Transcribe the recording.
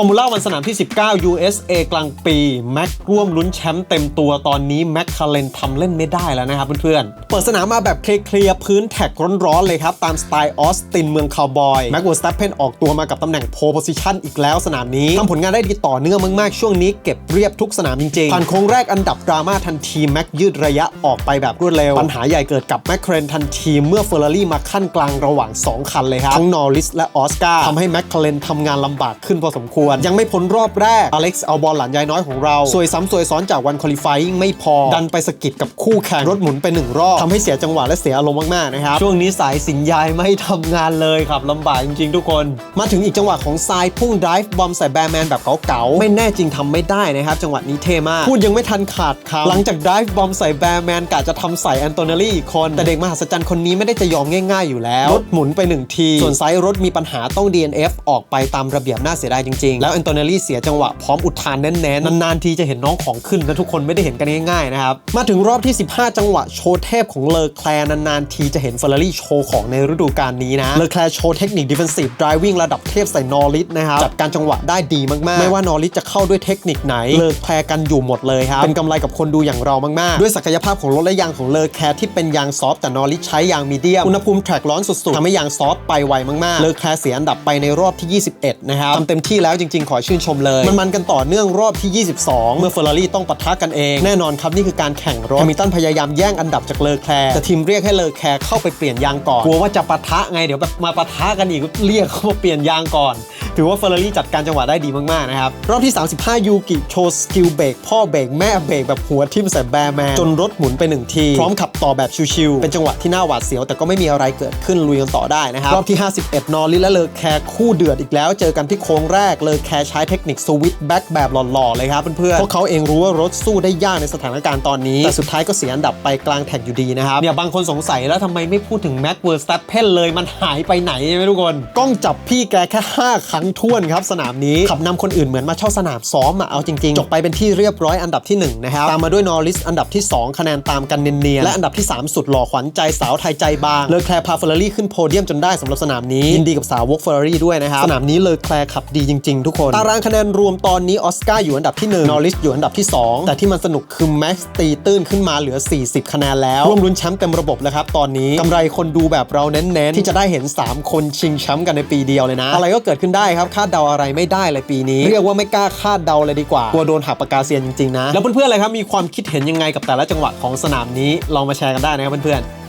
อร์มูล่าวันสนามที่ 19 USA กลางปี แม็กร่วมลุ้นแชมป์เต็มตัวตอนนี้แม็กคาเรนทำเล่นไม่ได้แล้วนะครับเพื่อนๆ เปิดสนามมาแบบเคลียร์พื้นแท็กร้อนๆเลยครับ ตามสไตล์ออสตินเมืองคาวบอย แม็กวอร์สตัปเพนออกตัวมากับตำแหน่งโพโพซิชันอีกแล้วสนามนี้ทำผลงานได้ดีต่อเนื่องมากๆ ช่วงนี้เก็บเรียบทุกสนามจริงๆ ผ่านโค้งแรกอันดับดราม่าทันทีแม็กยืดระยะออกไปแบบรวดเร็ว ปัญหาใหญ่เกิดกับแม็กเครนทันทีเมื่อเฟอร์รารี่มาขั้นกลางระหว่าง 2 คันเลยครับทั้งนอริสและออสการ์ทำให้แม็กคาเลนทำงานลำบากขึ้นพอสมควรยังไม่พ้นรอบแรกอเล็กซ์เอาบอลหลานยายน้อยของเรา สวยซ้ำสวยซ้อนจากวันคอลิฟายไม่พอ ดันไปสกิดกับคู่แข่งรถหมุนไปหนึ่งรอบทำให้เสียจังหวะและเสียอารมณ์มากๆนะครับช่วงนี้สายสินยายไม่ทำงานเลยครับลำบากจริงๆทุกคน มาถึงอีกจังหวะของทรายพุ่ง drive บอมใส่แบร์แมนแบบเก๋าๆไม่แน่จริงทำไม่ได้นะครับจังหวะนี้เท่มากพูดยังไม่ทันขาดคำหลังจาก drive บอมใส่แบร์แมนกะจะทำใส่แอนโตเนลลี่อีกคน แต่เด็กมหัศจรรย์คนนี้ไม่ได้จะยอมง่าย ๆอยู่แล้ว รถหมุนไปหนึ่งที ส่วนไซส์รถมีปัญหาต้อง DNF ออกไปตามระเบียบน่าเสียดายจริงแล้วแอนโตเนลลี่เสียจังหวะพร้อมอุทานแน่นๆนานๆทีจะเห็นน้องของขึ้นนะทุกคนไม่ได้เห็นกันง่ายๆนะครับมาถึงรอบที่ 15 จังหวะโชว์เทพของเลอแคลร์นานๆทีจะเห็นเฟอร์รารี่โชว์ของในฤดูกาลนี้นะเลอแคลโชว์เทคนิคดิฟเฟนซีฟดริวิ่งระดับเทพใส่นอริสนะครับจัดการจังหวะได้ดีมากๆ ไม่ว่านอริสจะเข้าด้วยเทคนิคไหนเลอแคลร์กันอยู่หมดเลยครับเป็นกำไรกับคนดูอย่างเรามากๆ ด้วยศักยภาพของรถและยางของเลอแคลที่เป็นยางซอฟต์แต่นอริสใช้ยางมีเดียมอุณหภูมิแทร็กร้อนสุดๆทำให้ยางซอฟต์ไปไวมากๆเลอแคลเสียอันดับไปในรอบที่ 21 นะครับทำเต็มที่แล้วจริง ๆ ขอชื่นชมเลย มันมันกันต่อเนื่องรอบที่ 22 เมื่อเฟอร์รารี่ต้องปะทะกันเอง แน่นอนครับนี่คือการแข่งรถแฮมิลตันพยายามแย่งอันดับจากเลอแคลร์แต่ทีมเรียกให้เลอแคลร์เข้าไปเปลี่ยนยางก่อนกลัวว่าจะปะทะไงเดี๋ยวแบบมาปะทะกันอีกเรียกเข้ามาเปลี่ยนยางก่อน ถือว่าเฟอร์รารี่จัดการจังหวะได้ดีมาก ๆ นะครับ รอบที่ 35 ยูกิโชว์สกิลเบรกพ่อเบรกแม่เบรกแบบหัวทิ่มใส่แบร์แมนจนรถหมุนไปหนึ่งที พร้อมขับต่อแบบชิวๆเป็นจังหวะที่น่าหวาดเสียว แต่ก็ไม่มีอะไรเกิดขึ้นลุยกันต่อได้นะครับรอบที่ 51 นอริและเลอแคร์คู่เดือดอีกแล้ว เจอกันที่โค้งแรกเลอแคร์ใช้เทคนิคสวิตช์แบ็กแบบหล่อๆเลยครับเพื่อนๆพวกเขาเองรู้ว่ารถสู้ได้ยากในสถานการณ์ตอนนี้แต่สุดท้ายก็เสียอันดับไปกลางแท็กอยู่ดีนะครับเนี่ยบางคนสงสัยแล้วทำไมไม่พูดถึงแม็กเวอร์สตัปเพนเลยมันหายไปไหนใช่ทุกคนกล้องจับพี่แกแค่ 5 ครั้งท้วนครับสนามนี้ขับนำคนอื่นเหมือนมาเช่าสนามซ้อมอะเอาจริงๆ จบไปเป็นที่เรียบร้อยอันดับที่ 1 นะครับ ตามมาด้วยนอริสอันดับที่ 2 คะแนนตามกันเนียนๆและอันดับที่ 3 สุดหล่อขวัญใจสาวไทยใจบาง เลอแคลร์พาเฟอร์รี่ขึ้นโพเดียมจนได้สำหรับสนามนี้ยินดีกับสาววกเฟอร์รารี่ด้วยนะครับสนามนี้เลอแคลร์ขับดีจริงๆ ทุกคนตารางคะแนนรวมตอนนี้ออสการ์อยู่อันดับที่1นอริสอยู่อันดับที่ 2 แต่ที่มันสนุกคือแม็กซ์ตีตื้นขึ้นมาเหลือ 40 คะแนนแล้วร่วมลุ้นแชมป์เต็มระบบแล้วครับตอนนี้กำไรคนดูแบบเราเน้นๆที่จะได้เห็น 3 คนชิงแชมป์กันในปีเดียวเลยนะ อะไรก็เกิดขึ้นได้ครับคาดเดาอะไรไม่ได้เลยปีนี้ เรียกว่าไม่กล้าคาดเดาเลยดีกว่ากลัวโดนหักปากกาเซียนจริงๆนะแล้วเพื่อนๆอะไรครับมีความคิดเห็นยังไงกับแต่ละจังหวะของสนามนี้ลองมาแชร์กันได้นะครับเพื่อนๆ